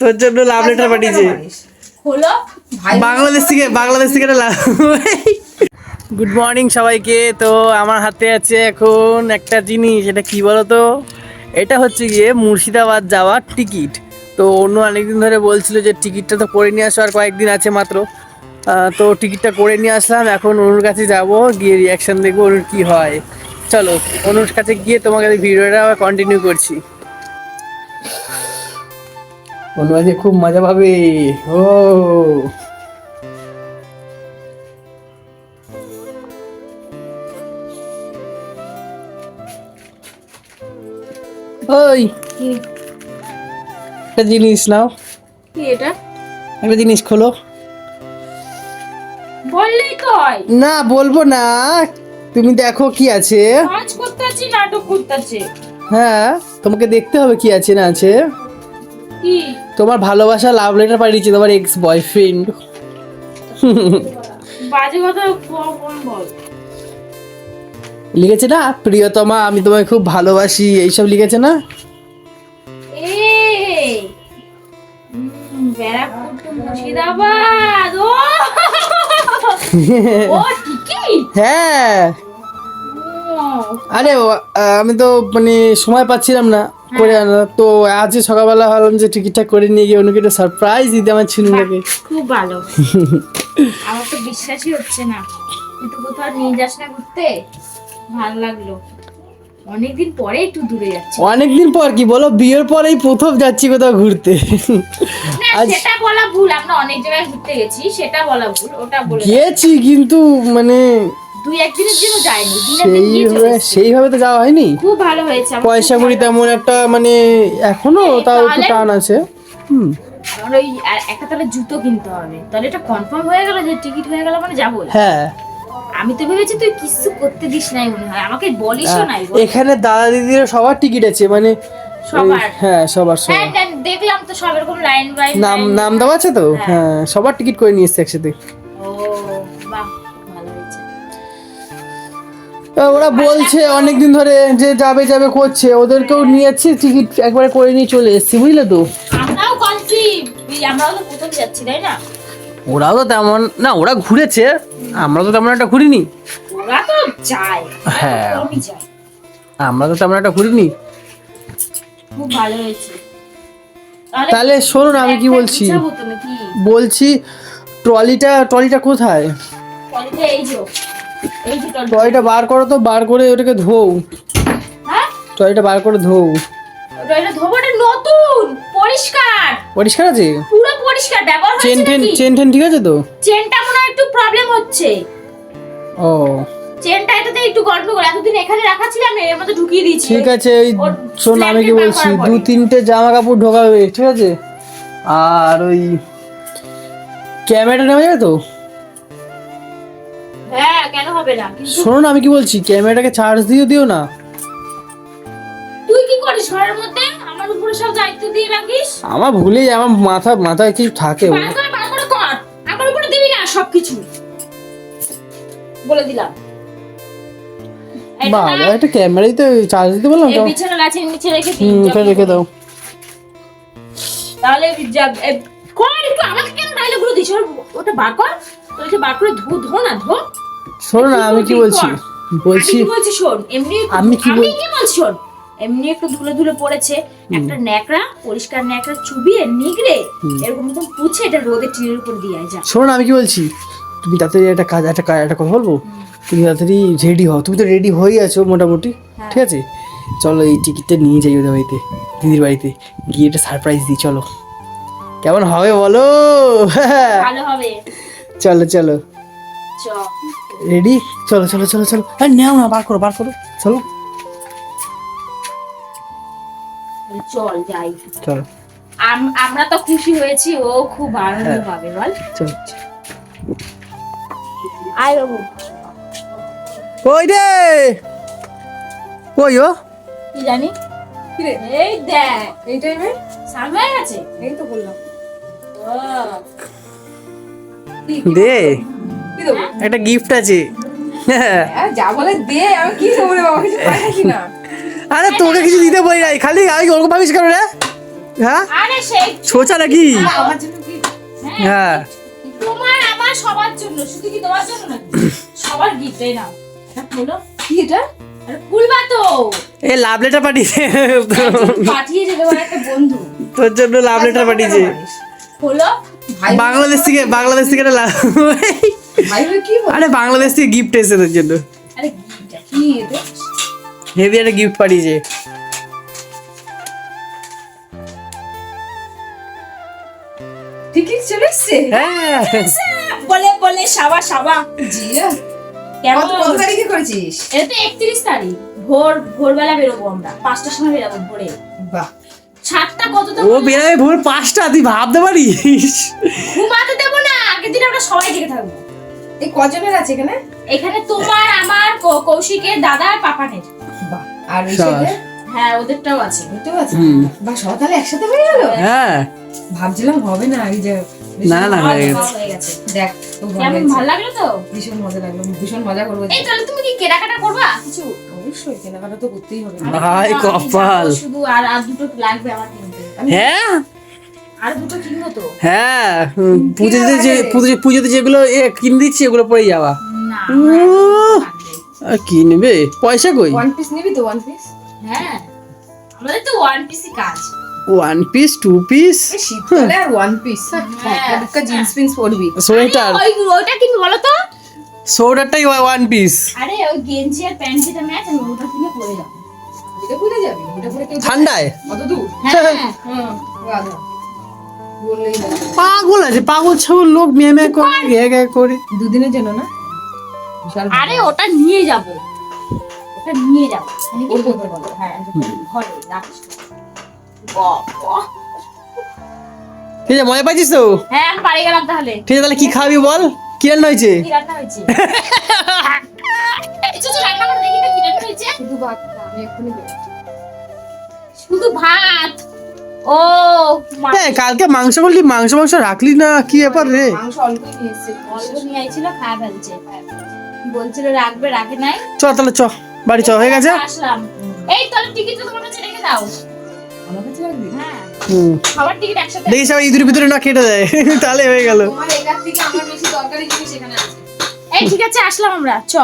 তোর জন্য love letter পাঠিয়েছে। হলো বাংলাদেশ থেকে বাংলাদেশ থেকে লাভ গুড মর্নিং সবাইকে। তো আমার হাতে আছে এখন একটা জিনিস এটা কি বলো তো এটা হচ্ছে গিয়ে মুর্শিদাবাদ যাওয়ার টিকিট। তো অন্য অনেকদিন ধরে বলছিল যে টিকিটটা তো করে নিয়ে আসো আর কয়েকদিন আছে মাত্র। তো টিকিটটা করে নিয়ে আসলাম এখন অনুর কাছে যাব গিয়ে রিয়াকশন দেখব অনুর কি হয়। চলো অনুর কাছে গিয়ে তোমাকে ভিডিওটা কন্টিনিউ করছি। অনু আজকে খুব মজা পাবে। ও। ওই। একটা জিনিস নাও। কি এটা? একটা জিনিস খোলো। বললেই তো না বলব না। তুমি দেখো কি আছে। কাজ করতে আছি নাটক করতে আছে। হ্যাঁ তোমাকে দেখতে হবে কি আছে না আছে। কি? তোমার ভালোবাসা লাভ লেটার পাঠিয়েছে তোমার এক্স বয়ফ্রেন্ড বাজে কথা বল? লিখেছে না? প্রিয়তমা আমি তোমায় খুব ভালোবাসি এইসব লিখেছে না? হ্যাঁ। আরে আমি তো মানে সময় পাচ্ছিলাম না। করে আনা তো আজ সকালবেলা ভাবলাম যে টিকিটটা করে নিয়ে গিয়ে অন্যকে একটা সারপ্রাইজ দিতে আমার ছিনুটাকে খুব ভালো। আমার তো বিশ্বাসই হচ্ছে না। তুই তো কোথাও নিয়ে যাস না ঘুরতে। ভালো লাগল। অনেকদিন পরে একটু দূরে যাচ্ছি। অনেকদিন পর কি বলো? বিয়ের পরেই প্রথম যাচ্ছি কোথাও ঘুরতে। সেটা বলা ভুল। আমরা অনেক জায়গায় ঘুরতে গেছি সেটা বলা ভুল। ওটা বলে। গিয়েছি কিন্তু মানে দুই একদিনের জন্য যায়নি চলে সেইভাবে তো যাওয়া হয়নি? খুব ভালো হয়েছে পয়সা করি তেমন একটা মানে এখনও এই তাও একটু টান আছে। হুম। আমার ওই একটা তাহলে জুতো কিনতে হবে। তাহলে এটা কনফার্ম হয়ে গেল যে টিকিট হয়ে গেল মানে যাব। হ্যাঁ। আমি তো ভেবেছি তুই কিছু করতে দিস নাই মনে হয়। আমাকে বলিসও নাই এখানে দাদা দিদির সবার টিকিট আছে মানে সবার? হ্যাঁ সবার হ্যাঁ সবার দেখলাম তো সব এরকম লাইন বাই নাম নাম দেওয়া আছে তো? হ্যাঁ। সবার টিকিট করে নিয়ে এসছে একসাথে। ওরা বলছে অনেকদিন ধরে যে যাবে যাবে করছে। ওদেরকেও নিয়েছি টিকিট একবারে করে নিয়ে চলে এসেছি বুঝলে তো? আমরাও কলছি তো প্রথম যাচ্ছি তাই না? ওরাও তো তেমন না ওরা ঘুরেছে। আমরা তো তেমন একটা ঘুরিনি। ওরা তো যায়। হ্যাঁ। আমরা তো তেমন একটা ঘুরিনি। খুব ভালো হয়েছে। তাহলে শোনো না আমি কি বলছি? বলছি ট্রলিটা ট্রলিটা কোথায়? টলিতে এই যে ট্রলিটা বার করো তো বার করে ওটাকে ধোও। হ্যাঁ? ট্রলিটা বার করে ধোও। ওটা এটা নতুন পরিষ্কার। পরিষ্কার আছে? পুরো পরিষ্কার ব্যবহার চেন হচ্ছে টেন নাকি? চেন টেন ঠিক আছে তো? চেনটা মনে একটু প্রবলেম হচ্ছে। ও। চেনটা এটাতে একটু গন্ডগোল এতদিন এখানে রাখা ছিল আমি এর মধ্যে ঢুকিয়ে দিয়েছি। ঠিক আছে ওই শোন আমি কি বলছি দু তিনটে জামা কাপড় ঢোকাবে ঠিক আছে? আর ওই ক্যামেরা নেওয়া যাবে তো? হ্যাঁ কেন হবে না? শোনো না আমি কি বলছি? ক্যামেরাটাকে চার্জ দিও দিও না। তুই কি করিস ঘরের মধ্যে? আমার উপরে সব দায়িত্ব দিয়ে রাখিস? আমার ভুলেই আমার মাথা মাথায় কিছু থাকে। বার করে বার করে কর। আমার উপরে দিবি না সবকিছু। বলে দিলাম। বাবা একটা ক্যামেরাই তো চার্জ দিতে বললাম তো। বিছানা লাচের নিচে রেখে দিই রেখে দাও। তাহলে কর একটু আমাকে কেন ডায়লগগুলো দিস? ওর- ওটা বার কর। ওটা বার করে ধো ধো না ধো। শোনো না আমি কি বলছি? বলছি বলছি শোন এমনি আমি কি বলছি শোন? এমনি একটু ধুলে ধুলে পড়েছে একটা ন্যাকড়া পরিষ্কার ন্যাকড়া চুবিয়ে নিগড়ে এরকম এরকম পুছে এটা রোদে টিনের উপর দিয়ে যা। শোনো না আমি কি বলছি? তুমি তাড়াতাড়ি একটা কাজ একটা কাজ একটা কথা বলব? তুমি তাড়াতাড়ি রেডি হও। তুমি তো রেডি হয়ে আছো মোটামুটি হ্যাঁ। ঠিক আছে? চলো এই টিকিটটা নিয়ে যাই ওদের বাড়িতে দিদির বাড়িতে। গিয়ে একটা সারপ্রাইজ দিই চলো। কেমন হবে বলো? ভালো হবে। চলো চলো। চ রেডি চলো চলো চলো চলো। হ্যাঁ নাও না বার করো বার করো। চলো। চল যাই। চলো। আম- আমরা তো খুশি হয়েছি ও খুব আনন্দ হ্যাঁ। পাবে বল। চলো। আয় বাবু। কই রে? কই ও? কি জানি? এই দেখ। এই টাইমে সামনে আছে এই তো বললাম। দে। একটা গিফট আছে। আর যা বলে দে আমি কি দেবো রে বাবা? কিছু পাঠাচ্ছি না? আরে তোকে কিছু দিতে বলি নাই খালি আমি ওরকম ভাবিস কেন রে? হ্যাঁ? আরে সেই সোচা নাকি? আমার জন্য কি? হ্যাঁ। তোমার আমার সবার জন্য শুধু কি তোমার জন্য নাকি? সবার গিফট এই নাও। এটা কি এটা? আরে ফুলবা তো। এ লাভ লেটার পাঠিয়েছে। পাঠিয়েছে তোমার একটা বন্ধু। তোর জন্য লাভ লেটার পাঠিয়েছে। হলো বাংলাদেশ থেকে বাংলাদেশ থেকে একটা লাভ আরে বাংলাদেশ থেকে গিফট এসেছে তোর জন্য। আরে গিফট কি এটা হেভি একটা গিফট পাঠিয়েছে। হ্যাঁ। বলে বলে সাবা সাবা। কেমন কত কত তারিখে করেছিস? এটা তো একত্রিশ তারিখ। ভোর ভোরবেলা বেরোবো আমরা। পাঁচটার সময় বেরোবো ভোরে। বাহ। ও বেড়াবে ভোর পাঁচটা তুই ভাবতে পারিস? ঘুমাতে দেবো না আগের দিন আমরা সবাই জেগে থাকব। এই কজনের আছে এখানে? এখানে তোমার আমার কৌশিকের দাদা আর পাপানের। বাহ আর ওই সাথে? হ্যাঁ ওদেরটাও আছে। বুঝতেও আছে? সবাই তাহলে একসাথে হয়ে গেল? হ্যাঁ। ভাবছিলাম হবে না এই যে না না হয়ে গেছে। হয়ে গেছে। দেখ কেমন ভালো লাগল তো? ভীষণ মজা লাগল ভীষণ মজা করব। এই তাহলে তুমি কি কেনাকাটা করবা? কিছু? অবশ্যই কেনাকাটা তো করতেই হবে। ভাই, কপাল। শুধু আর আর দুটো লাগবে আমার হ্যাঁ? আর দুটো কিনবো তো। হ্যাঁ পুজোতে যে পুজো- পুজোতে যেগুলো এ কিনে দিচ্ছি ওগুলো পরেই যাওয়া। আর কি নেবে পয়সা কই? ওয়ান পিস নিবি তো ওয়ান পিস হ্যাঁ। আমাদের তো ওয়ান পিসি কাজ। ওয়ান পিস টু পিস শীতকালে আর ওয়ান পিস। জিন্স পরবি। সোয়েটার। ওই বলো তো? সোয়েটারটাই ওয়ান পিস আরে ওই গেঞ্জি আর প্যান্ট যেটা ম্যাচ আমি ওটা কিনে পরে যাব। ঠান্ডায়? হ্যাঁ বললেই হবে। পাগল আছে পাগল ছাগল লোক মেয়ে মেয়ে করে ঘে ঘে করে। দুদিনের জন্য না? আরে ওটা নিয়ে যাব। ওটা নিয়ে যাব। ওর কোথায় বলো? হ্যাঁ ঘরে ঠিক আছে মজা পাচ্ছিস তো? হ্যাঁ আমি বাড়ি গেলাম তাহলে। ঠিক আছে তাহলে কি খাবি বল? কি রান্না হয়েছে? কি রান্না হয়েছে? দেখি শুধু ভাত আমি এক্ষুনি শুধু ভাত ও হ্যাঁ কালকে মাংস বললি মাংস মাংস রাখলি না কি ব্যাপার রে মাংস নিয়ে এসেছি। অল্প নিয়ে আইছিল খাওয়া ফেলছে বলছিল রাখবে রাখে নাই চ তাহলে চ বাড়ি চ হয়ে গেছে আসলাম এই তাহলে টিকিটটা তোমার কাছে রেখে দাও আমার কাছে রাখবি? হ্যাঁ হুম সবার টিকিট একসাথে দেখিস আবার ইঁদুর ভিতরে না কেটে দেয় তাহলে হয়ে গেল তোমার এটার থেকে আমার বেশি দরকারি জিনিস এখানে আছে এই ঠিক আছে আসলাম আমরা চ